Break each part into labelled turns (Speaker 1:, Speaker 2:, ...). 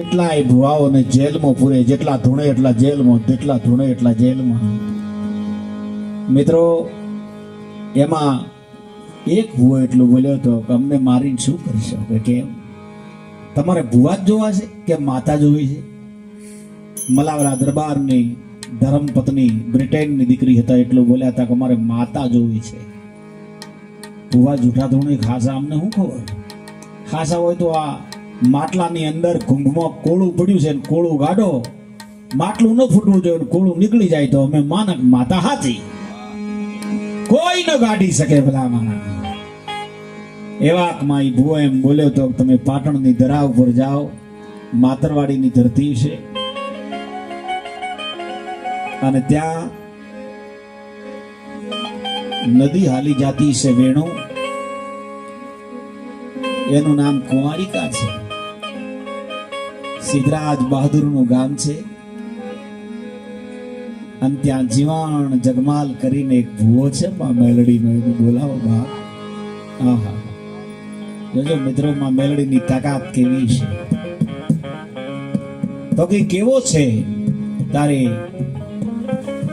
Speaker 1: કેટલાય ભુવાઓને જેલમાં પૂરે, જેટલા ધૂણે, એટલા જેલમાં, જેટલા ધૂણે, એટલા જેલમાં. મિત્રો, એમાં એક ભુવો એટલું બોલ્યો હતો કે અમને મારીને શું કરી શકો? કેમ? તમારે ભુવા જ જોવા છે કે માતા જોવી છે? મલાવરા દરબારની ધર્મપત્ની બ્રિટેનની દીકરી હતા, એટલું બોલ્યા હતા કે અમારે માતા જોવી છે. ભુવા જૂઠા ધૂણે ખાસા, અમને શું ખબર? ખાસા હોય તો આ માટલાની અંદર કુંભમાં કોળું પડ્યું છે કોળું ગાડો, માટલું ન ફૂટવું જોઈએ કોળું નીકળી જાય તો અમે માનક માતા હાથી. કોઈ ન ગાડી શકે ભલા માના એવા માઈ ભુવો એમ બોલ્યો તો તમે પાટણની ધરા ઉપર જાઓ, માતરવાડીની ધરતી છે. અને ત્યાં નદી હાલી જાતી છે વેણુ. એનું નામ કુંવારિકા છે. સિદ્ધરાજ બહાદુરનું ગામ છે. અને ત્યાં જીવાણ જગમાલ કરીને એક ભૂવો છે, માં મેલડીનો, એને બોલાવો બા. આહા જોજો મિત્રો, માં મેલડીની તાકાત કેવી છે. તો કે કેવો છે? તારે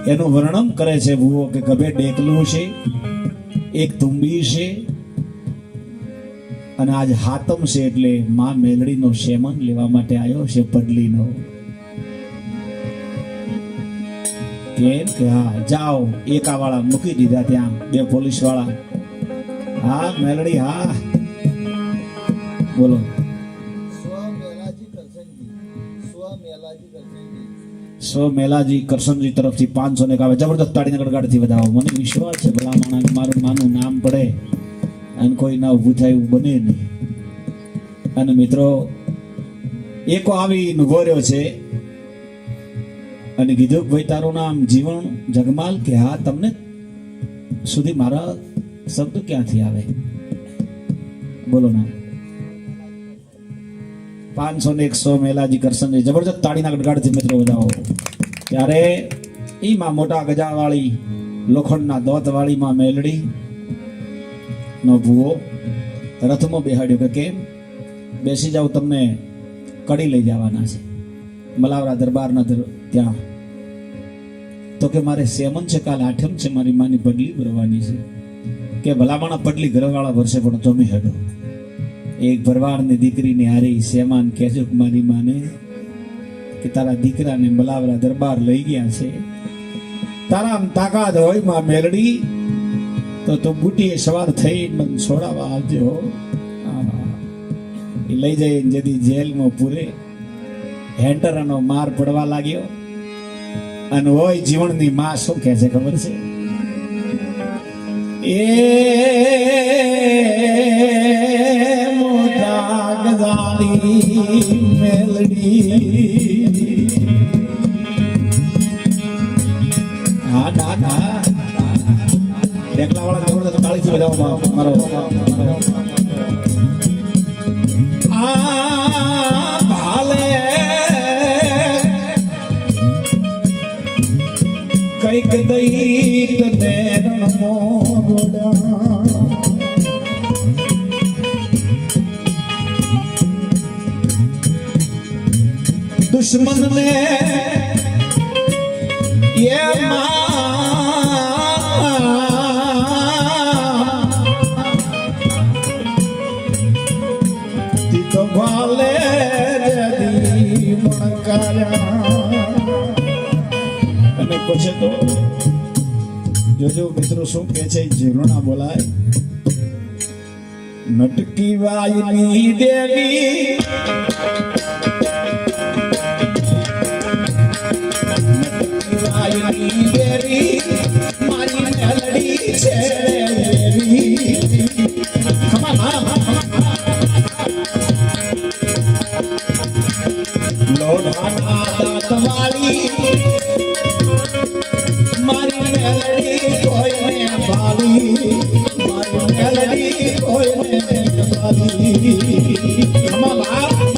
Speaker 1: એનું વર્ણન કરે છે ભૂવો કે ગભે ડેકલું છે, એક તુંબી છે અને આજ હાતમ છે એટલે માં મેલડીનો શેમન લેવા માટે આવ્યો છે પડલીનો. કેમ કે હા, જાઓ એકા વાળા મૂકી દીધા ત્યાં, બે પોલીસવાળા હા, મેલડી, હા. બોલો. સો મેલાજી કરશનજી તરફથી પાંચસો ને કાવે જબરદસ્ત તાળીને ગડગાડથી વધાવો. મને વિશ્વાસ છે ભલા માણા મારું માનું નામ પડે. અને કોઈ ના ઊભું થાય એવું બને નહીં. અને મિત્રો, એકો આવી ઊભો રહ્યો છે અને કીધું કે, ભાઈ, તારું નામ જીવન જગમાલ કે હા, તમને સુધી મારા શબ્દ ક્યાંથી આવે? બોલો ના. પાંચસો ને એકસો મેલાજી કરશન જબરજસ્ત તાળીના ગડગાડથી મિત્રો બજાવો ત્યારે ઈમાં મોટા ગજાવાળી લોખંડના દોતવાળી માં મેલડી નો ભૂવો, રથમાં બેહાડ્યો કે કેમ? બેસી જાઓ, તમને કડી લઈ જવાના છે. મલાવરા દરબારના ત્યાં. તો કે મારે સેમન છે, કાલ આઠમ છે, મારી માની પડલી ભરવાની છે. કે ભલામણા પડલી ઘરવાળા વર્ષે પણ તમે હડો. એક ભરવાડની દીકરીની હારી સેમાન કહેજો કે મારી માને કે તારા દીકરાને મલાવરા દરબાર લઈ ગયા છે. તારા તાકાત હોય, માં મેલડી. તો તો બુટીએ સવાર થઈ મને છોડાવવા આવજો. એ લઈ જઈ જેથી જેલમાં પૂરે. હેન્ટરનો માર પડવા લાગ્યો. અને હોય જીવનની માં શું કહે છે ખબર છે? એ મેલડી. હા ના. ના ડેકલા વાળા જબરદસ્ત તાળીથી બજાવો મારો આ ભાલે કંઈક દઈ દુશ્મન ને છે તો જોજો મિત્રો શું કે છે ઝીરો ના બોલાય નટકી વાયની દેવી નટકી વાયની દેવી મારી મેલડી છે लोढ़ा दांत वाली ما بعرف